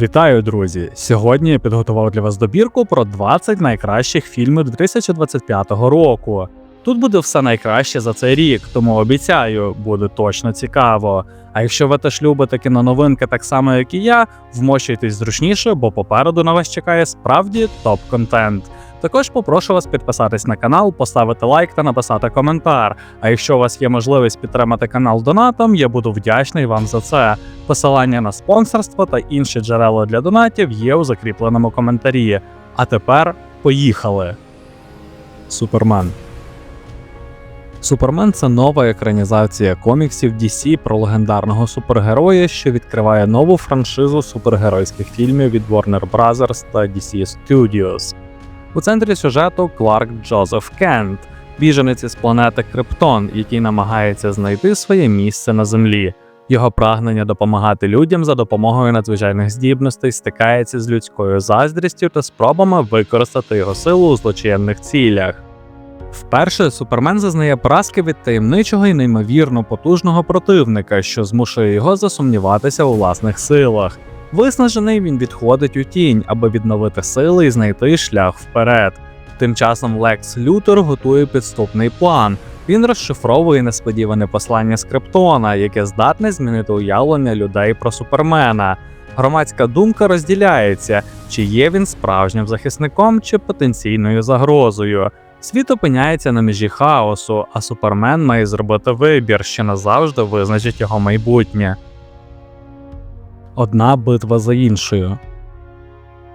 Вітаю, друзі! Сьогодні я підготував для вас добірку про 20 найкращих фільмів 2025 року. Тут буде все найкраще за цей рік, тому обіцяю, буде точно цікаво. А якщо ви теж любите кіноновинки так само, як і я, вмощуйтесь зручніше, бо попереду на вас чекає справді топ-контент. Також попрошу вас підписатись на канал, поставити лайк та написати коментар. А якщо у вас є можливість підтримати канал донатом, я буду вдячний вам за це. Посилання на спонсорство та інші джерела для донатів є у закріпленому коментарі. А тепер поїхали. Супермен. Супермен це нова екранізація коміксів DC про легендарного супергероя, що відкриває нову франшизу супергеройських фільмів від Warner Bros. та DC Studios. У центрі сюжету Кларк Джозеф Кент, біженець із планети Криптон, який намагається знайти своє місце на землі. Його прагнення допомагати людям за допомогою надзвичайних здібностей стикається з людською заздрістю та спробами використати його силу у злочинних цілях. Вперше Супермен зазнає поразки від таємничого і неймовірно потужного противника, що змушує його засумніватися у власних силах. Виснажений він відходить у тінь, аби відновити сили і знайти шлях вперед. Тим часом Лекс Лютер готує підступний план. Він розшифровує несподіване послання з Криптона, яке здатне змінити уявлення людей про супермена. Громадська думка розділяється, чи є він справжнім захисником чи потенційною загрозою. Світ опиняється на межі хаосу, а супермен має зробити вибір, що назавжди визначить його майбутнє. Одна битва за іншою.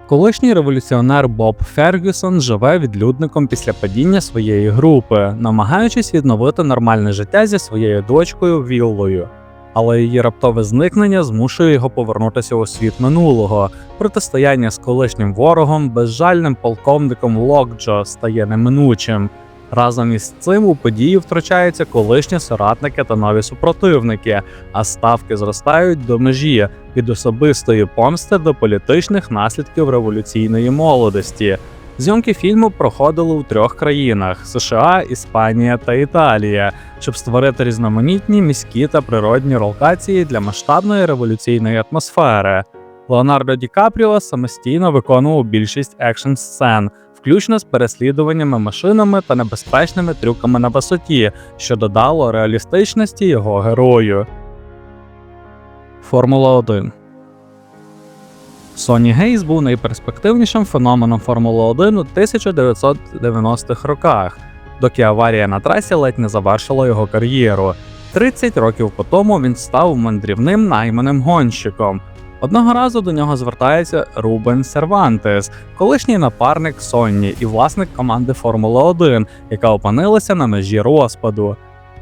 Колишній революціонер Боб Фергюсон живе відлюдником після падіння своєї групи, намагаючись відновити нормальне життя зі своєю дочкою Віллою. Але її раптове зникнення змушує його повернутися у світ минулого. Протистояння з колишнім ворогом, безжальним полковником Локджо стає неминучим. Разом із цим у події втрачаються колишні соратники та нові супротивники, а ставки зростають до межі від особистої помсти до політичних наслідків революційної молодості. Зйомки фільму проходили у трьох країнах: США, Іспанія та Італія, щоб створити різноманітні міські та природні локації для масштабної революційної атмосфери. Леонардо Ді Капріо самостійно виконував більшість екшн сцен, включно з переслідуваннями машинами та небезпечними трюками на висоті, що додало реалістичності його герою. Формула 1 Соні Гейс був найперспективнішим феноменом Формули 1 у 1990-х роках, доки аварія на трасі ледь не завершила його кар'єру. 30 років по тому він став мандрівним найманим гонщиком. Одного разу до нього звертається Рубен Сервантес, колишній напарник Сонні і власник команди Формула 1, яка опинилася на межі розпаду.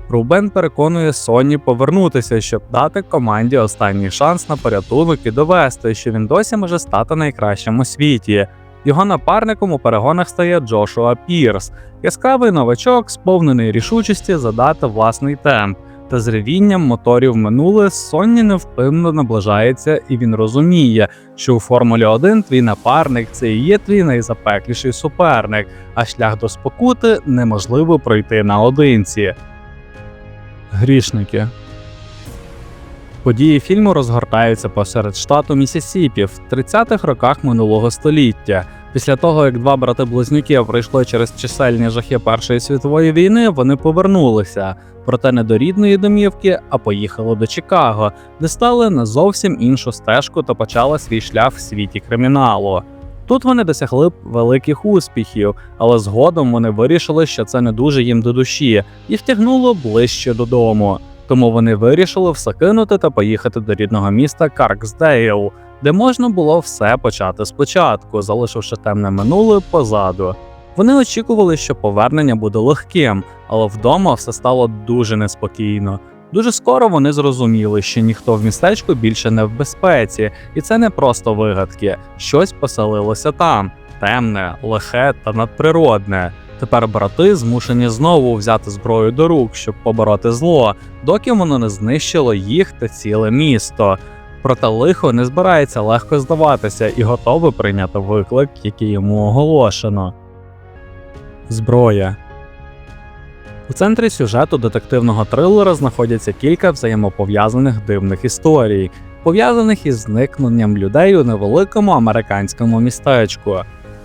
Рубен переконує Сонні повернутися, щоб дати команді останній шанс на порятунок і довести, що він досі може стати найкращим у світі. Його напарником у перегонах стає Джошуа Пірс, яскравий новачок, сповнений рішучості задати власний темп. Та з ревінням моторів минуле Сонні невпинно наближається, і він розуміє, що у Формулі 1 твій напарник це і є твій найзапекліший суперник, а шлях до спокути неможливо пройти наодинці. Грішники Події фільму розгортаються посеред штату Місісіпі в 30-х роках минулого століття. Після того, як два брати-близнюки пройшли через чисельні жахи Першої світової війни, вони повернулися, проте не до рідної домівки, а поїхали до Чикаго, де стали на зовсім іншу стежку та почали свій шлях в світі криміналу. Тут вони досягли великих успіхів, але згодом вони вирішили, що це не дуже їм до душі, і втягнуло ближче додому. Тому вони вирішили все кинути та поїхати до рідного міста Карксдейл, де можна було все почати спочатку, залишивши темне минуле позаду. Вони очікували, що повернення буде легким, але вдома все стало дуже неспокійно. Дуже скоро вони зрозуміли, що ніхто в містечку більше не в безпеці, і це не просто вигадки, щось поселилося там темне, лихе та надприродне. Тепер брати змушені знову взяти зброю до рук, щоб побороти зло, доки воно не знищило їх та ціле місто. Проте лихо не збирається легко здаватися і готове прийняти виклик, який йому оголошено. Зброя у центрі сюжету детективного трилера знаходяться кілька взаємопов'язаних дивних історій. пов'язаних із зникненням людей у невеликому американському містечку.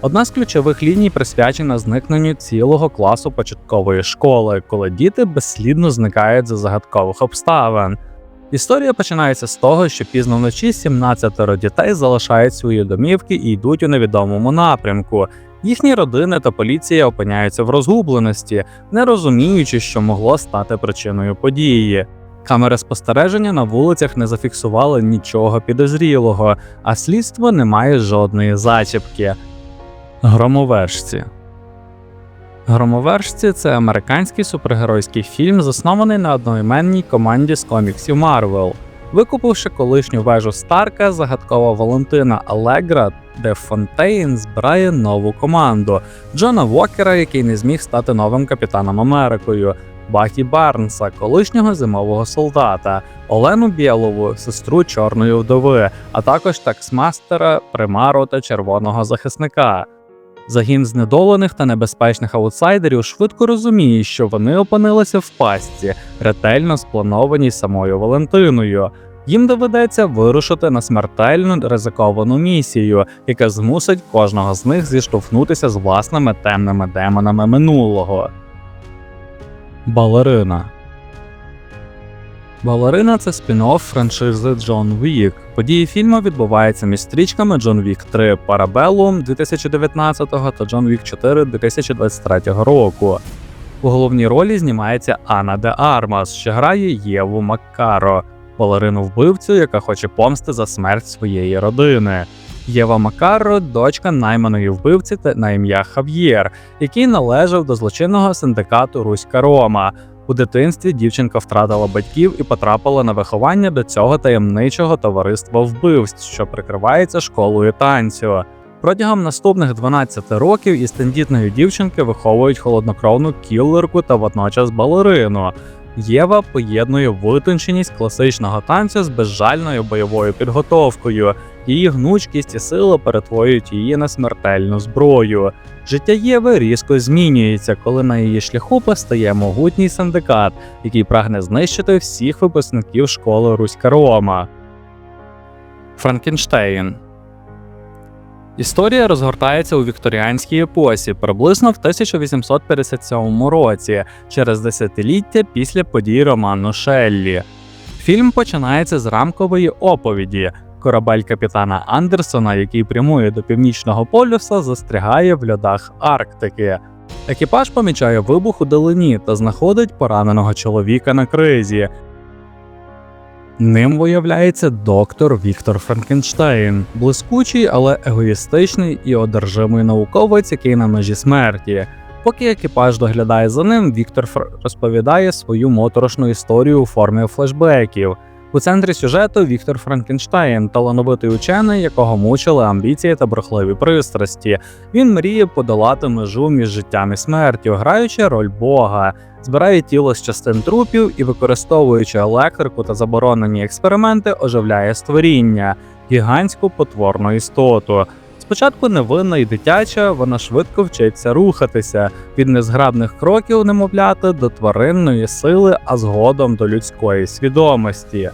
Одна з ключових ліній присвячена зникненню цілого класу початкової школи, коли діти безслідно зникають за загадкових обставин. Історія починається з того, що пізно вночі 17 дітей залишають свої домівки і йдуть у невідомому напрямку. Їхні родини та поліція опиняються в розгубленості, не розуміючи, що могло стати причиною події. Камери спостереження на вулицях не зафіксували нічого підозрілого, а слідство не має жодної зачіпки. Громовержці Громовержці це американський супергеройський фільм, заснований на одноіменній команді з коміксів Марвел. Викупивши колишню вежу Старка, загадкова Валентина Алегра, де Фонтейн збирає нову команду Джона Вокера, який не зміг стати новим капітаном Америкою, Бакі Барнса, колишнього зимового солдата, Олену Білову, сестру Чорної вдови, а також таксмастера, примару та червоного захисника. Загін знедолених та небезпечних аутсайдерів швидко розуміє, що вони опинилися в пастці, ретельно спланованій самою Валентиною. Їм доведеться вирушити на смертельну ризиковану місію, яка змусить кожного з них зіштовхнутися з власними темними демонами минулого. Балерина Балерина це спін-офф франшизи Джон Вік. Події фільму відбуваються між стрічками Джон Вік 3 Parabellum 2019 та Джон Вік 4 2023 року. У головній ролі знімається Анна де Армас, що грає Єву Маккаро, балерину вбивцю, яка хоче помсти за смерть своєї родини. Єва Макаро дочка найманої вбивці та на ім'я Хав'єр, який належав до злочинного синдикату Руська Рома. У дитинстві дівчинка втратила батьків і потрапила на виховання до цього таємничого товариства вбивств, що прикривається школою танцю. Протягом наступних 12 років із тендітної дівчинки виховують холоднокровну кіллерку та водночас балерину. Єва поєднує витонченість класичного танцю з безжальною бойовою підготовкою. Її гнучкість і сила перетворюють її на смертельну зброю. Життя Єви різко змінюється, коли на її шляху постає могутній синдикат, який прагне знищити всіх випускників школи Руська Рома. Франкенштейн Історія розгортається у вікторіанській епосі приблизно в 1857 році, через десятиліття після подій роману Шеллі. Фільм починається з рамкової оповіді. Корабель капітана Андерсона, який прямує до північного полюса, застрягає в льодах Арктики. Екіпаж помічає вибух у долині та знаходить пораненого чоловіка на кризі. Ним виявляється доктор Віктор Франкенштейн, блискучий, але егоїстичний і одержимий науковець, який на межі смерті. Поки екіпаж доглядає за ним, Віктор Фр... розповідає свою моторошну історію у формі флешбеків. У центрі сюжету Віктор Франкенштайн, талановитий учений, якого мучили амбіції та брехливі пристрасті. Він мріє подолати межу між життям і смертю, граючи роль Бога, збирає тіло з частин трупів і, використовуючи електрику та заборонені експерименти, оживляє створіння, гігантську потворну істоту. Спочатку невинна і дитяча, вона швидко вчиться рухатися від незграбних кроків немовляти до тваринної сили, а згодом до людської свідомості.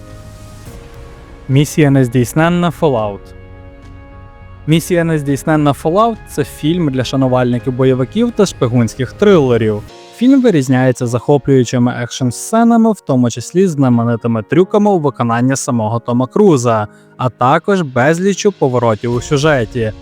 Місія нездійсненна Fallout Місія нездійсненна Fallout – це фільм для шанувальників бойовиків та шпигунських трилерів. Фільм вирізняється захоплюючими екшн-сценами, в тому числі знаменитими трюками у виконанні самого Тома Круза, а також безліччю поворотів у сюжеті.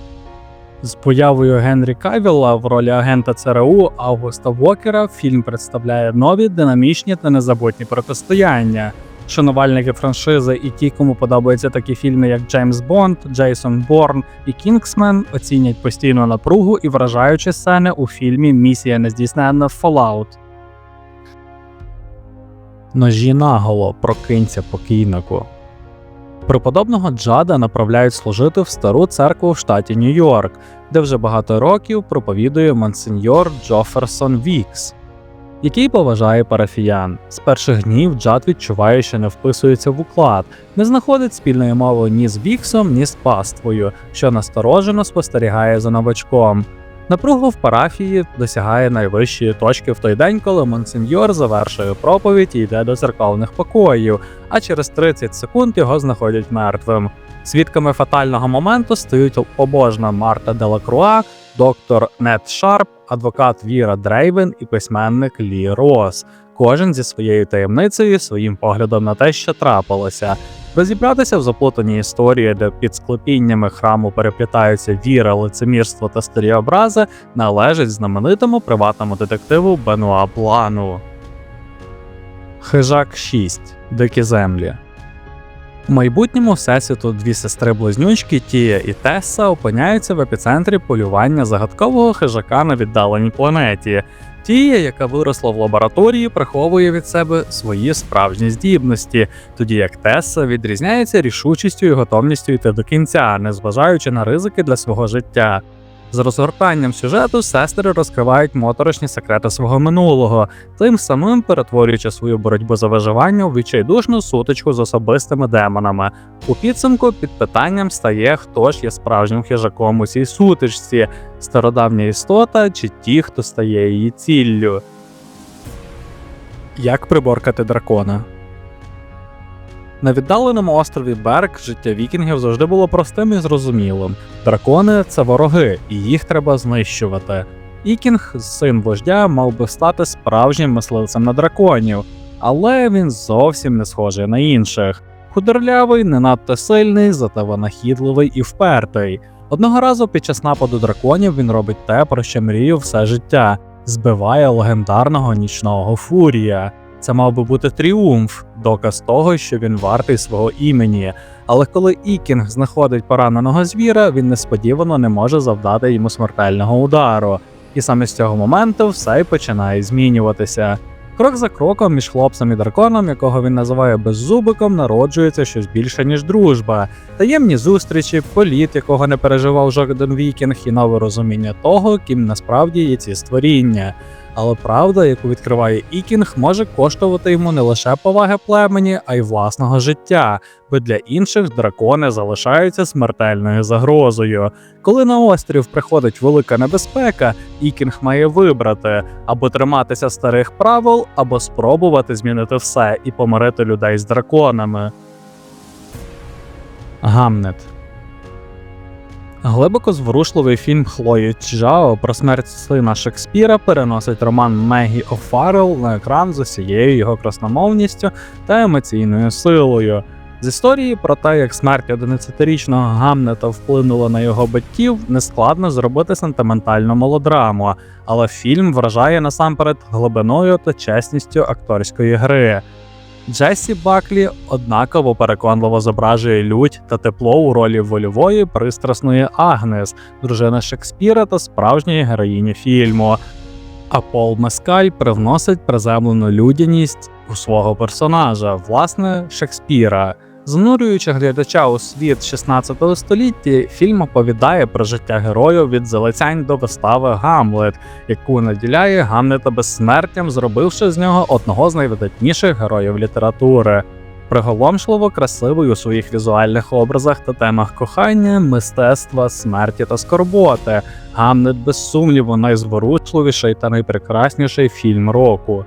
З появою Генрі Кавіла в ролі агента ЦРУ Августа Вокера фільм представляє нові динамічні та незабутні протистояння. Шанувальники франшизи і ті, кому подобаються такі фільми, як Джеймс Бонд, Джейсон Борн і Кінгсмен, оцінять постійну напругу і вражаючі сцени у фільмі Місія нездійсненна Fallout. Ножі наголо прокинься покійнику. Преподобного Джада направляють служити в стару церкву в штаті Нью-Йорк, де вже багато років проповідує монсеньор Джоферсон Вікс, який поважає парафіян. З перших днів Джад відчуває, що не вписується в уклад, не знаходить спільної мови ні з Віксом, ні з паствою, що насторожено спостерігає за новачком. Напруга в парафії досягає найвищої точки в той день, коли монсеньор завершує проповідь і йде до церковних покоїв, а через 30 секунд його знаходять мертвим. Свідками фатального моменту стають побожна Марта Делакруа, доктор Нет Шарп, адвокат Віра Дрейвен і письменник Лі Рос. Кожен зі своєю таємницею, своїм поглядом на те, що трапилося. Розібратися в заплутаній історії, де під склепіннями храму переплітаються віра, лицемірство та старі образи, належить знаменитому приватному детективу Бенуа Блану. Хижак 6. Дикі землі. У майбутньому всесвіту дві сестри-близнючки Тія і Тесса опиняються в епіцентрі полювання загадкового хижака на віддаленій планеті. Тія, яка виросла в лабораторії, приховує від себе свої справжні здібності, тоді як Тесса відрізняється рішучістю і готовністю йти до кінця, незважаючи на ризики для свого життя. З розгортанням сюжету сестри розкривають моторошні секрети свого минулого, тим самим перетворюючи свою боротьбу за виживання у відчайдушну сутичку з особистими демонами. У підсумку під питанням стає, хто ж є справжнім хижаком у цій сутичці, стародавня істота чи ті, хто стає її ціллю. Як приборкати дракона? На віддаленому острові Берг життя вікінгів завжди було простим і зрозумілим. Дракони це вороги, і їх треба знищувати. Ікінг, син вождя, мав би стати справжнім мисливцем на драконів, але він зовсім не схожий на інших. Худорлявий, не надто сильний, зате винахідливий і впертий. Одного разу під час нападу драконів він робить те, про що мріяв все життя збиває легендарного нічного фурія. Це мав би бути тріумф, доказ того, що він вартий свого імені. Але коли Ікінг знаходить пораненого звіра, він несподівано не може завдати йому смертельного удару. І саме з цього моменту все й починає змінюватися. Крок за кроком між хлопцем і драконом, якого він називає беззубиком, народжується щось більше, ніж дружба, таємні зустрічі, політ, якого не переживав жоден вікінг, і нове розуміння того, ким насправді є ці створіння. Але правда, яку відкриває Ікінг, може коштувати йому не лише поваги племені, а й власного життя, бо для інших дракони залишаються смертельною загрозою. Коли на острів приходить велика небезпека, Ікінг має вибрати або триматися старих правил, або спробувати змінити все і помирити людей з драконами. Гамнет Глибоко зворушливий фільм Хлої Чжао про смерть сина Шекспіра переносить роман Мегі О'Фаррелл на екран з усією його красномовністю та емоційною силою. З історії про те, як смерть 11-річного Гамнета вплинула на його батьків, нескладно зробити сентиментальну мелодраму, але фільм вражає насамперед глибиною та чесністю акторської гри. Джесі Баклі однаково переконливо зображує лють та тепло у ролі вольової пристрасної Агнес, дружини Шекспіра та справжньої героїні фільму. А Пол Мескаль привносить приземлену людяність у свого персонажа, власне, Шекспіра. Занурюючи глядача у світ 16 століття, фільм оповідає про життя героїв від залицянь до вистави Гамлет, яку наділяє Гамлета безсмертям, зробивши з нього одного з найвидатніших героїв літератури. Приголомшливо красивий у своїх візуальних образах та темах кохання, мистецтва, смерті та скорботи. Гамлет, без сумніву, найзворушливіший та найпрекрасніший фільм року.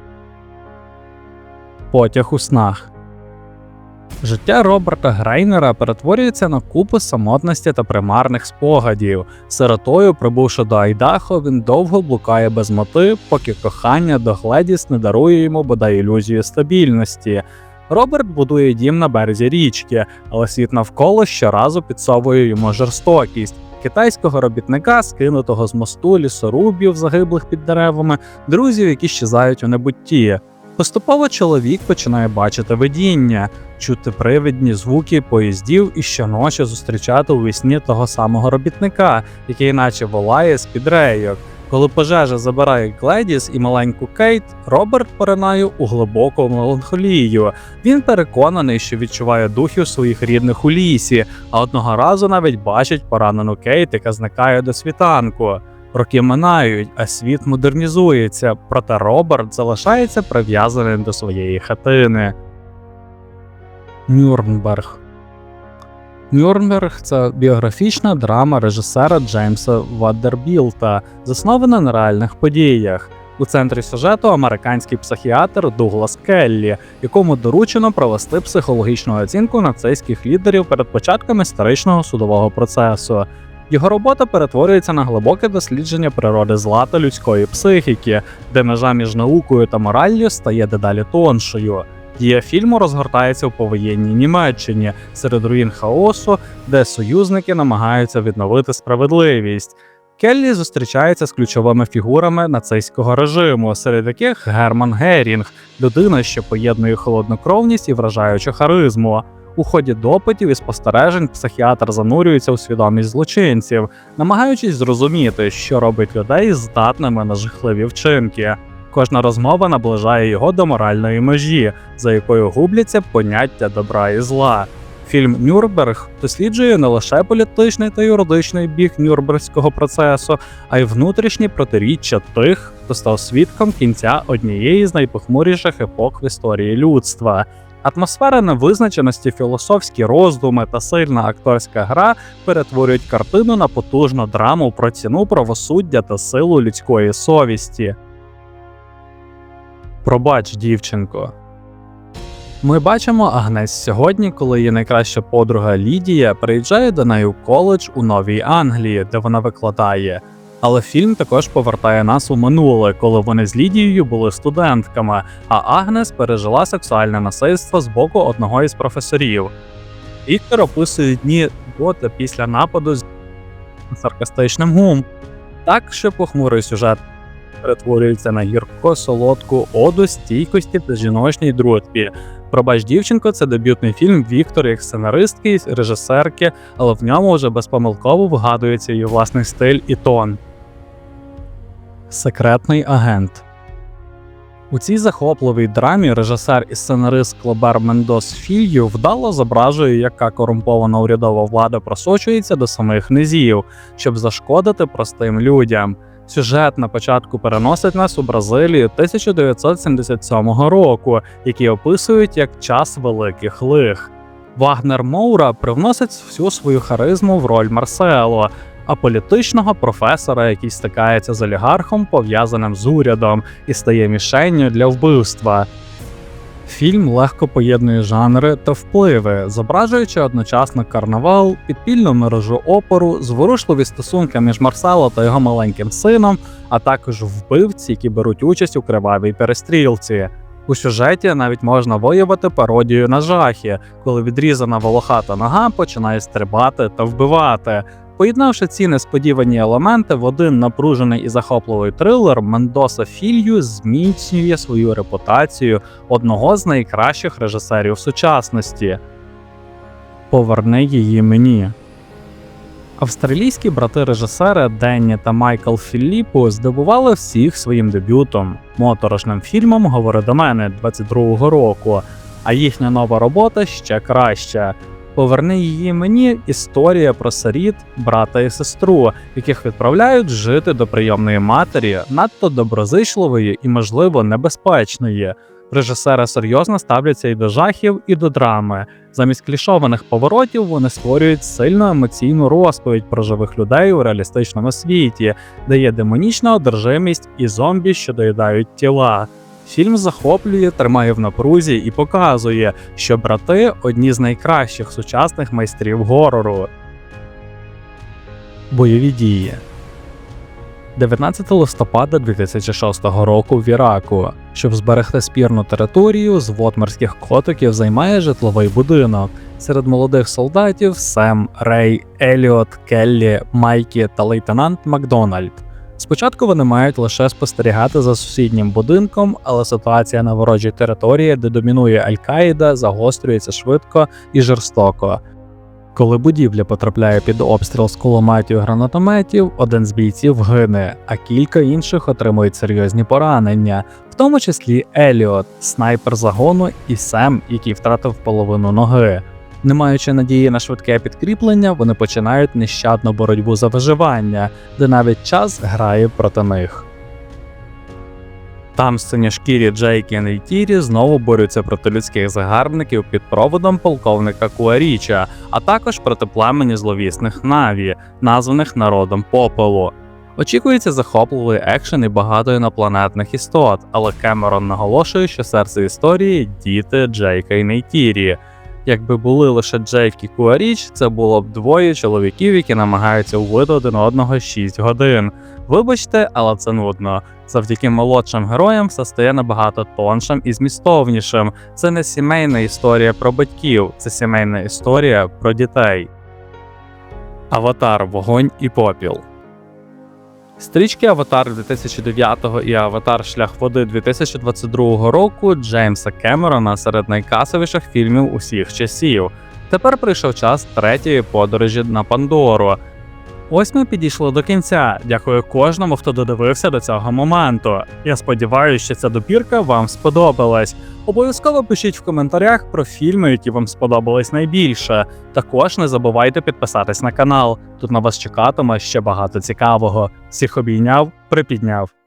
Потяг у снах. Життя Роберта Грейнера перетворюється на купу самотності та примарних спогадів. Сиротою, прибувши до Айдахо, він довго блукає без мети, поки кохання до Гледіс не дарує йому бодай ілюзію стабільності. Роберт будує дім на березі річки, але світ навколо щоразу підсовує йому жорстокість. Китайського робітника, скинутого з мосту, лісорубів, загиблих під деревами, друзів, які щезають у небутті. Поступово чоловік починає бачити видіння, чути привидні звуки поїздів і щоночі зустрічати у вісні того самого робітника, який наче волає з під рейок. Коли пожежа забирає Гледіс і маленьку Кейт, Роберт поринає у глибоку меланхолію. Він переконаний, що відчуває духів своїх рідних у лісі, а одного разу навіть бачить поранену Кейт, яка зникає до світанку. Роки минають, а світ модернізується, проте Роберт залишається прив'язаним до своєї хатини. Нюрнберг Нюрнберг це біографічна драма режисера Джеймса Ваддербілта, заснована на реальних подіях. У центрі сюжету американський психіатр Дуглас Келлі, якому доручено провести психологічну оцінку нацистських лідерів перед початком історичного судового процесу. Його робота перетворюється на глибоке дослідження природи зла та людської психіки, де межа між наукою та мораллю стає дедалі тоншою. Дія фільму розгортається в повоєнній Німеччині серед руїн хаосу, де союзники намагаються відновити справедливість. Келлі зустрічається з ключовими фігурами нацистського режиму, серед яких Герман Герінг, людина, що поєднує холоднокровність і вражаючу харизму. У ході допитів і спостережень психіатр занурюється у свідомість злочинців, намагаючись зрозуміти, що робить людей здатними на жахливі вчинки. Кожна розмова наближає його до моральної межі, за якою губляться поняття добра і зла. Фільм Нюрнберг досліджує не лише політичний та юридичний бік Нюрнбергського процесу, а й внутрішні протиріччя тих, хто став свідком кінця однієї з найпохмуріших епох в історії людства. Атмосфера невизначеності, філософські роздуми та сильна акторська гра перетворюють картину на потужну драму про ціну правосуддя та силу людської совісті. Пробач, дівчинко. Ми бачимо Агнес сьогодні, коли її найкраща подруга Лідія приїжджає до неї в коледж у Новій Англії, де вона викладає. Але фільм також повертає нас у минуле, коли вони з Лідією були студентками, а Агнес пережила сексуальне насильство з боку одного із професорів. Віктор описує дні до та після нападу з саркастичним гум. Так що похмурий сюжет перетворюється на гірко солодку оду стійкості та жіночній дружбі. Пробач дівчинко це дебютний фільм Віктор як сценаристки, режисерки, але в ньому вже безпомилково вгадується її власний стиль і тон. Секретний агент у цій захопливій драмі режисер і сценарист Клобер Мендос Філью вдало зображує, яка корумпована урядова влада просочується до самих низів, щоб зашкодити простим людям. Сюжет на початку переносить нас у Бразилію 1977 року, який описують як час великих лих. Вагнер Моура привносить всю свою харизму в роль Марсело, а політичного професора, який стикається з олігархом, пов'язаним з урядом, і стає мішенню для вбивства. Фільм легко поєднує жанри та впливи, зображуючи одночасно карнавал, підпільну мережу опору, зворушливі стосунки між Марсело та його маленьким сином, а також вбивці, які беруть участь у кривавій перестрілці. У сюжеті навіть можна виявити пародію на жахи, коли відрізана волохата нога починає стрибати та вбивати. Поєднавши ці несподівані елементи в один напружений і захопливий трилер, Мендоса Філью зміцнює свою репутацію одного з найкращих режисерів сучасності. Поверни її мені. Австралійські брати-режисери Денні та Майкл Філіппо здивували всіх своїм дебютом, моторошним фільмом Говори до мене 22-го року, а їхня нова робота ще краща. Поверни її мені історія про сиріт, брата і сестру, яких відправляють жити до прийомної матері, надто доброзичливої і, можливо, небезпечної. Режисери серйозно ставляться і до жахів, і до драми. Замість клішованих поворотів вони створюють сильну емоційну розповідь про живих людей у реалістичному світі, де є демонічна одержимість і зомбі, що доїдають тіла. Фільм захоплює, тримає в напрузі і показує, що брати одні з найкращих сучасних майстрів горору. Бойові дії 19 листопада 2006 року в Іраку. Щоб зберегти спірну територію, звод морських котиків займає житловий будинок. Серед молодих солдатів Сем, Рей, Еліот, Келлі, Майкі та лейтенант Макдональд. Спочатку вони мають лише спостерігати за сусіднім будинком, але ситуація на ворожій території, де домінує Аль-Каїда, загострюється швидко і жорстоко. Коли будівля потрапляє під обстріл з кулеметів і гранатометів, один з бійців гине, а кілька інших отримують серйозні поранення, в тому числі Еліот, снайпер загону, і Сем, який втратив половину ноги. Не маючи надії на швидке підкріплення, вони починають нещадну боротьбу за виживання, де навіть час грає проти них. Там синьошкірі Джейк і Нейтірі знову борються проти людських загарбників під проводом полковника Куаріча, а також проти племені зловісних Наві, названих народом попелу. Очікується захопливий екшен і багато інопланетних істот, але Кемерон наголошує, що серце історії діти Джейка і Нейтірі. Якби були лише Джейк і Куаріч, це було б двоє чоловіків, які намагаються вбити один одного 6 годин. Вибачте, але це нудно. Завдяки молодшим героям все стає набагато тоншим і змістовнішим. Це не сімейна історія про батьків, це сімейна історія про дітей. Аватар Вогонь і попіл. Стрічки Аватар 2009 і Аватар Шлях води 2022 року Джеймса Кемерона серед найкасовіших фільмів усіх часів. Тепер прийшов час третьої подорожі на Пандору. Ось ми підійшли до кінця. Дякую кожному, хто додивився до цього моменту. Я сподіваюся, що ця допірка вам сподобалась. Обов'язково пишіть в коментарях про фільми, які вам сподобались найбільше. Також не забувайте підписатись на канал. Тут на вас чекатиме ще багато цікавого. Всіх обійняв, припідняв.